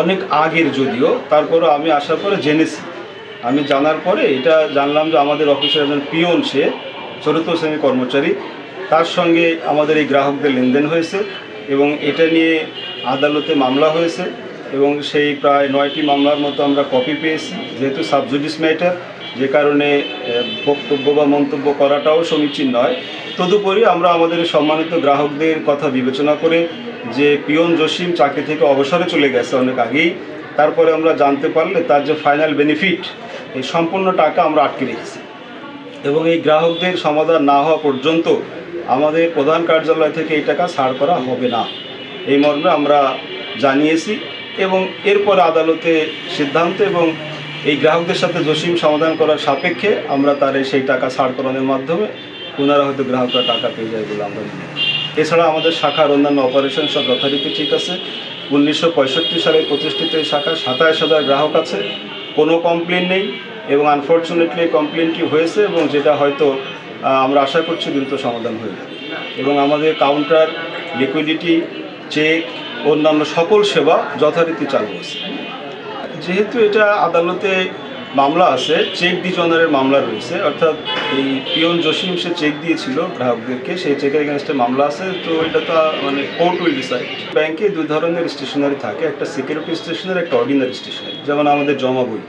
অনেক আগের যদিও তারপরে আমি আসার পরে জেনেছি। আমি জানার পরে এটা জানলাম যে আমাদের অফিসের একজন পিয়ন সে, চতুর্থ শ্রেণির কর্মচারী, তার সঙ্গে আমাদের এই গ্রাহকদের লেনদেন হয়েছে এবং এটা নিয়ে আদালতে মামলা হয়েছে এবং সেই প্রায় নয়টি মামলার মতো আমরা কপি পেয়েছি, যেহেতু সাবজুডিস ম্যাটার যে কারণে বক্তব্য বা মন্তব্য করাটাও সমীচীন নয়। তদুপরি আমরা আমাদের সম্মানিত গ্রাহকদের কথা বিবেচনা করে যে পিয়ন জসিম চাকরি থেকে অবসরে চলে গেছে অনেক আগেই, তারপরে আমরা জানতে পারলে তার যে ফাইনাল বেনিফিট, এই সম্পূর্ণ টাকা আমরা আটকে রেখেছি। এবং এই গ্রাহকদের সমাধান না হওয়া পর্যন্ত আমাদের প্রধান কার্যালয় থেকে এই টাকা ছাড় করা হবে না। এই মর্মে আমরা জানিয়েছি এবং এরপর আদালতে সিদ্ধান্ত এবং এই গ্রাহকদের সাথে জসিম সমাধান করার সাপেক্ষে আমরা তার সেই টাকা ছাড় মাধ্যমে ওনারা হয়তো গ্রাহকরা টাকা পেয়ে যায় বলে আমরা এছাড়া আমাদের শাখার অন্যান্য অপারেশন সব যথারীতি ঠিক আছে। উনিশশো পঁয়ষট্টি সালে প্রতিষ্ঠিত এই শাখা সাতাশ হাজার গ্রাহক আছে। কোনো কমপ্লেন নেই এবং আনফর্চুনেটলি এই কমপ্লেনটি হয়েছে এবং যেটা হয়তো আমরা আশা করছি দ্রুত সমাধান হয়ে যাবে। এবং আমাদের কাউন্টার লিকুইডিটি চেক অন্যান্য সকল সেবা যথারীতি চালু আছে। যেহেতু এটা আদালতে মামলা আছে চেক ডিজনারের মামলা রয়েছে, অর্থাৎ এই পিয়ন জসিম সে চেক দিয়েছিল গ্রাহকদেরকে, সেই চেকের এগেনস্টে মামলা আছে তো এটা তো মানে কোর্ট উইল ডিসাইড ব্যাংকে দুই ধরনের স্টেশনারি থাকে, একটা সিকিউরিটি স্টেশনারি একটা অর্ডিনারি স্টেশনারি যেমন আমাদের জমা বই।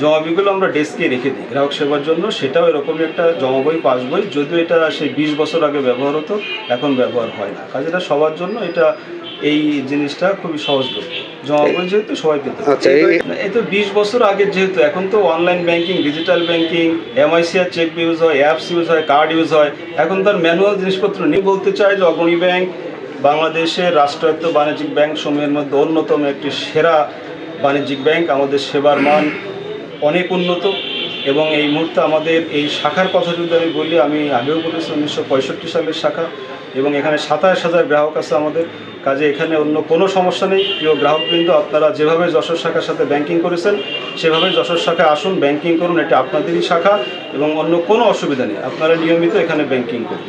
জমা বইগুলো আমরা ডেস্কে রেখে দিই গ্রাহক সেবার জন্য, সেটাও এরকমই একটা জমা বই, পাস বই, যদিও এটা সেই বিশ বছর আগে ব্যবহার হতো, এখন ব্যবহার হয় না। কাজে সবার জন্য এটা, এই জিনিসটা খুবই সহজলভ্য। জমা বই যেহেতু সবাই পেতে আচ্ছা, এই- তো বিশ বছর আগের যেহেতু এখন তো online banking digital banking MICR cheque use হয় অ্যাপস ইউজ হয় কার্ড ইউজ হয় এখন তার ম্যানুয়াল জিনিসপত্র নেই। বলতে চাই যে অগ্রণী ব্যাংক বাংলাদেশের রাষ্ট্রায়ত্ত বাণিজ্যিক ব্যাংক সমূহের মধ্যে অন্যতম একটি সেরা বাণিজ্যিক ব্যাংক আমাদের সেবার মান অনেক উন্নত এবং এই মুহূর্তে আমাদের এই শাখার কথা যদি আমি বলি আমি আগেও বলেছি উনিশশো পঁয়ষট্টি সালের শাখা এবং এখানে সাতাশ হাজার গ্রাহক আছে আমাদের। কাজে এখানে অন্য কোনো সমস্যা নেই। প্রিয় গ্রাহকবৃন্দ, আপনারা যেভাবে যশোর শাখার সাথে ব্যাংকিং করেছেন, সেভাবে যশোর শাখায় আসুন ব্যাংকিং করুন, এটা আপনাদেরই শাখা এবং অন্য কোনো অসুবিধা নেই। আপনারা নিয়মিত এখানে ব্যাংকিং করুন।